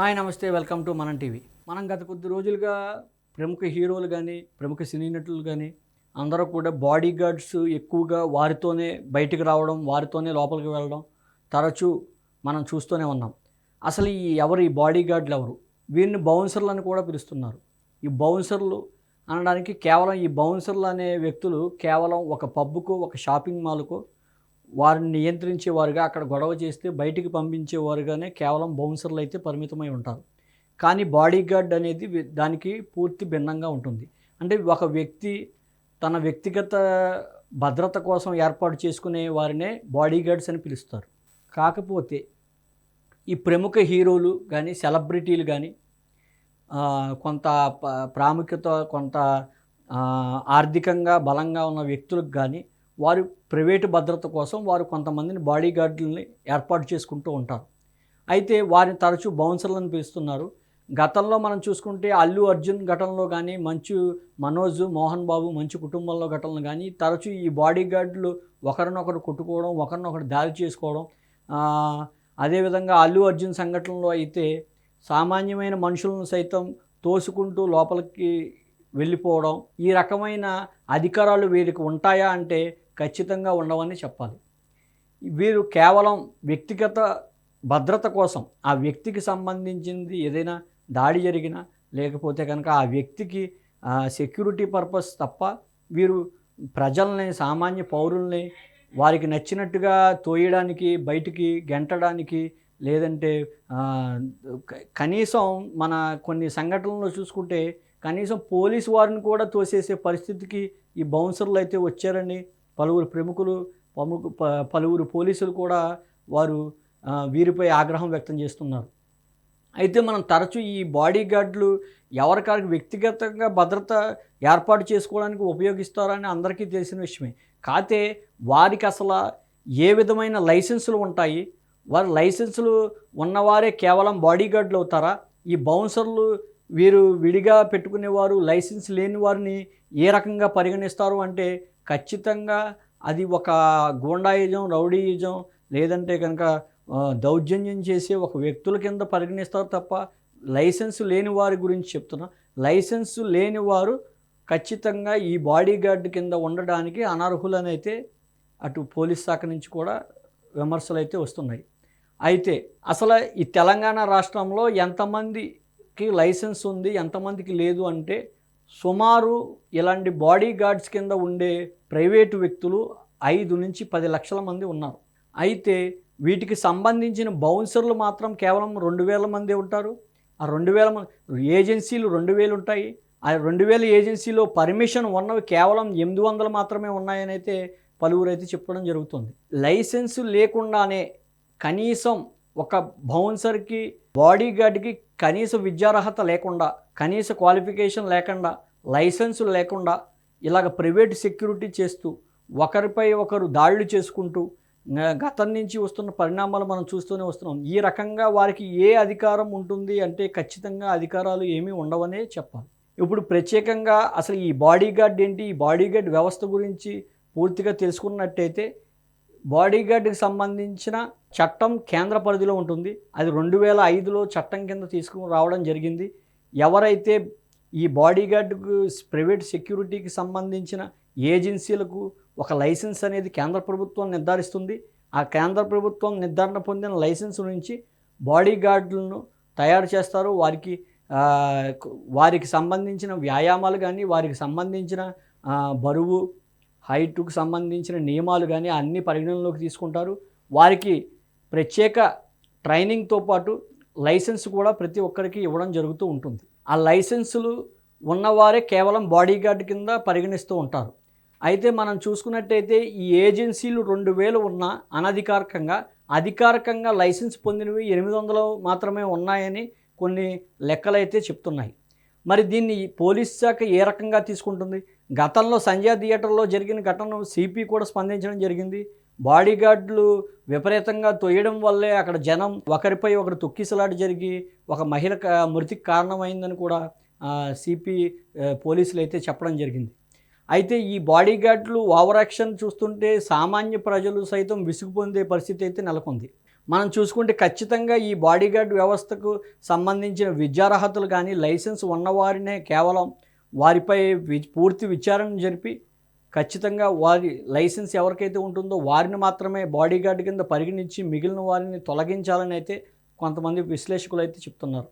Hi నమస్తే welcome to మనం TV. మనం గత కొద్ది రోజులుగా ప్రముఖ హీరోలు కానీ ప్రముఖ సినీ నటులు కానీ అందరూ కూడా బాడీ గార్డ్స్ ఎక్కువగా వారితోనే బయటకు రావడం వారితోనే లోపలికి వెళ్ళడం తరచూ మనం చూస్తూనే ఉన్నాం. అసలు ఈ ఎవరు ఈ బాడీ గార్డులు ఎవరు? వీరిని బౌన్సర్లు అని కూడా పిలుస్తున్నారు. ఈ బౌన్సర్లు అనడానికి కేవలం ఈ బౌన్సర్లు అనే వ్యక్తులు కేవలం ఒక పబ్కు ఒక షాపింగ్ మాల్కు వారిని నియంత్రించేవారుగా అక్కడ గొడవ చేస్తే బయటికి పంపించేవారుగానే కేవలం బౌన్సర్లు అయితే పరిమితమై ఉంటారు. కానీ బాడీగార్డ్ అనేది దానికి పూర్తి భిన్నంగా ఉంటుంది. అంటే ఒక వ్యక్తి తన వ్యక్తిగత భద్రత కోసం ఏర్పాటు చేసుకునే వారినే బాడీగార్డ్స్ అని పిలుస్తారు. కాకపోతే ఈ ప్రముఖ హీరోలు కానీ సెలబ్రిటీలు కానీ కొంత ప్రాముఖ్యత కొంత ఆర్థికంగా బలంగా ఉన్న వ్యక్తులకు కానీ వారు ప్రైవేటు భద్రత కోసం వారు కొంతమందిని బాడీగార్డులని ఏర్పాటు చేసుకుంటూ ఉంటారు. అయితే వారిని తరచూ బౌన్సర్లను పిలుస్తున్నారు. గతంలో మనం చూసుకుంటే అల్లు అర్జున్ ఘటనలో కానీ మంచు మనోజ్ మోహన్ బాబు మంచు కుటుంబంలో ఘటనలు కానీ తరచూ ఈ బాడీగార్డులు ఒకరినొకరు కొట్టుకోవడం ఒకరినొకరు దాడి చేసుకోవడం అదేవిధంగా అల్లు అర్జున్ సంఘటనలో అయితే సామాన్యమైన మనుషులను సైతం తోసుకుంటూ లోపలికి వెళ్ళిపోవడం ఈ రకమైన అధికారాలు వీరికి ఉంటాయా అంటే ఖచ్చితంగా ఉండవని చెప్పాలి. వీరు కేవలం వ్యక్తిగత భద్రత కోసం ఆ వ్యక్తికి సంబంధించింది ఏదైనా దాడి జరిగినా లేకపోతే కనుక ఆ వ్యక్తికి సెక్యూరిటీ పర్పస్ తప్ప వీరు ప్రజల్ని సామాన్య పౌరుల్ని వారికి నచ్చినట్టుగా తోయడానికి బయటికి గెంటడానికి లేదంటే కనీసం మన కొన్ని సంఘటనలు చూసుకుంటే కనీసం పోలీసు వారిని కూడా తోసేసే పరిస్థితికి ఈ బౌన్సర్లు అయితే వచ్చారని పలువురు ప్రముఖులు పలువురు పోలీసులు కూడా వారు వీరిపై ఆగ్రహం వ్యక్తం చేస్తున్నారు. అయితే మనం తరచూ ఈ బాడీ గార్డులు ఎవరికారికి వ్యక్తిగతంగా భద్రత ఏర్పాటు చేసుకోవడానికి ఉపయోగిస్తారని అందరికీ తెలిసిన విషయమే. కాతే వారికి అసలు ఏ విధమైన లైసెన్సులు ఉంటాయి? వారి లైసెన్సులు ఉన్నవారే కేవలం బాడీ గార్డులు అవుతారా? ఈ బౌన్సర్లు వీరు విడిగా పెట్టుకునేవారు లైసెన్స్ లేని వారిని ఏ రకంగా పరిగణిస్తారు అంటే ఖచ్చితంగా అది ఒక గూండాయిజం రౌడీయిజం లేదంటే కనుక దౌర్జన్యం చేసే ఒక వ్యక్తుల కింద పరిగణిస్తారు తప్ప లైసెన్స్ లేని వారి గురించి చెప్తున్నా. లైసెన్స్ లేని వారు ఖచ్చితంగా ఈ బాడీ గార్డ్ కింద ఉండడానికి అనర్హులనైతే అటు పోలీస్ శాఖ నుంచి కూడా విమర్శలు అయితే వస్తున్నాయి. అయితే అసలు ఈ తెలంగాణ రాష్ట్రంలో ఎంతమందికి లైసెన్స్ ఉంది ఎంతమందికి లేదు అంటే సుమారు ఇలాంటి బాడీ గార్డ్స్ కింద ఉండే ప్రైవేటు వ్యక్తులు ఐదు నుంచి పది లక్షల మంది ఉన్నారు. అయితే వీటికి సంబంధించిన బౌన్సర్లు మాత్రం కేవలం రెండు వేల మంది ఉంటారు. ఆ రెండు వేల మంది ఏజెన్సీలు రెండు వేలు ఉంటాయి. ఆ రెండు వేల ఏజెన్సీలో పర్మిషన్ ఉన్నవి కేవలం ఎనిమిది వందలు మాత్రమే ఉన్నాయని అయితే పలువురు అయితే చెప్పడం జరుగుతుంది. లైసెన్స్ లేకుండానే కనీసం ఒక బౌన్సర్కి బాడీ గార్డ్కి కనీస విద్యార్హత లేకుండా కనీస క్వాలిఫికేషన్ లేకుండా లైసెన్సులు లేకుండా ఇలాగ ప్రైవేట్ సెక్యూరిటీ చేస్తూ ఒకరిపై ఒకరు దాడులు చేసుకుంటూ గతం నుంచి వస్తున్న పరిణామాలు మనం చూస్తూనే వస్తున్నాం. ఈ రకంగా వారికి ఏ అధికారం ఉంటుంది అంటే ఖచ్చితంగా అధికారాలు ఏమీ ఉండవనే చెప్పాలి. ఇప్పుడు ప్రత్యేకంగా అసలు ఈ బాడీగార్డ్ ఏంటి? ఈ బాడీగార్డ్ వ్యవస్థ గురించి పూర్తిగా తెలుసుకున్నట్టయితే బాడీగార్డ్కి సంబంధించిన చట్టం కేంద్ర పరిధిలో ఉంటుంది. అది రెండు వేల ఐదులో చట్టం కింద తీసుకుని రావడం జరిగింది. ఎవరైతే ఈ బాడీగార్డుకు ప్రైవేట్ సెక్యూరిటీకి సంబంధించిన ఏజెన్సీలకు ఒక లైసెన్స్ అనేది కేంద్ర ప్రభుత్వం నిర్ధారిస్తుంది. ఆ కేంద్ర ప్రభుత్వం నిర్ధారణ పొందిన లైసెన్స్ నుంచి బాడీగార్డులను తయారు చేస్తారు. వారికి వారికి సంబంధించిన వ్యాయామాలు కానీ వారికి సంబంధించిన బరువు హైట్కు సంబంధించిన నియమాలు కానీ అన్ని పరిగణనలోకి తీసుకుంటారు. వారికి ప్రత్యేక ట్రైనింగ్తో పాటు లైసెన్స్ కూడా ప్రతి ఒక్కరికి ఇవ్వడం జరుగుతూ ఉంటుంది. ఆ లైసెన్సులు ఉన్నవారే కేవలం బాడీ గార్డ్ కింద పరిగణిస్తూ ఉంటారు. అయితే మనం చూసుకున్నట్టయితే ఈ ఏజెన్సీలు రెండు వేలు ఉన్న అనధికారికంగా అధికారికంగా లైసెన్స్ పొందినవి ఎనిమిది వందలు మాత్రమే ఉన్నాయని కొన్ని లెక్కలైతే చెప్తున్నాయి. మరి దీన్ని పోలీస్ శాఖ ఏ రకంగా తీసుకుంటుంది? గతంలో సంజయ్ థియేటర్లో జరిగిన ఘటనను సిపి కూడా స్పందించడం జరిగింది. బాడీగార్డులు విపరీతంగా తొయ్యడం వల్లే అక్కడ జనం ఒకరిపై ఒకరు తొక్కిసలాట జరిగి ఒక మహిళ మృతికి కారణమైందని కూడా సిపి పోలీసులు అయితే చెప్పడం జరిగింది. అయితే ఈ బాడీగార్డులు ఓవర్ యాక్షన్ చూస్తుంటే సామాన్య ప్రజలు సైతం విసుగు పొందే పరిస్థితి అయితే నెలకొంది. మనం చూసుకుంటే ఖచ్చితంగా ఈ బాడీగార్డ్ వ్యవస్థకు సంబంధించిన విద్యార్హతలు కానీ లైసెన్స్ ఉన్నవారినే కేవలం వారిపై వి- పూర్తి విచారణ జరిపి ఖచ్చితంగా వారి లైసెన్స్ ఎవరికైతే ఉంటుందో వారిని మాత్రమే బాడీగార్డ్ కింద పరిగణించి మిగిలిన వారిని తొలగించాలని అయితే కొంతమంది విశ్లేషకులు అయితే చెప్తున్నారు.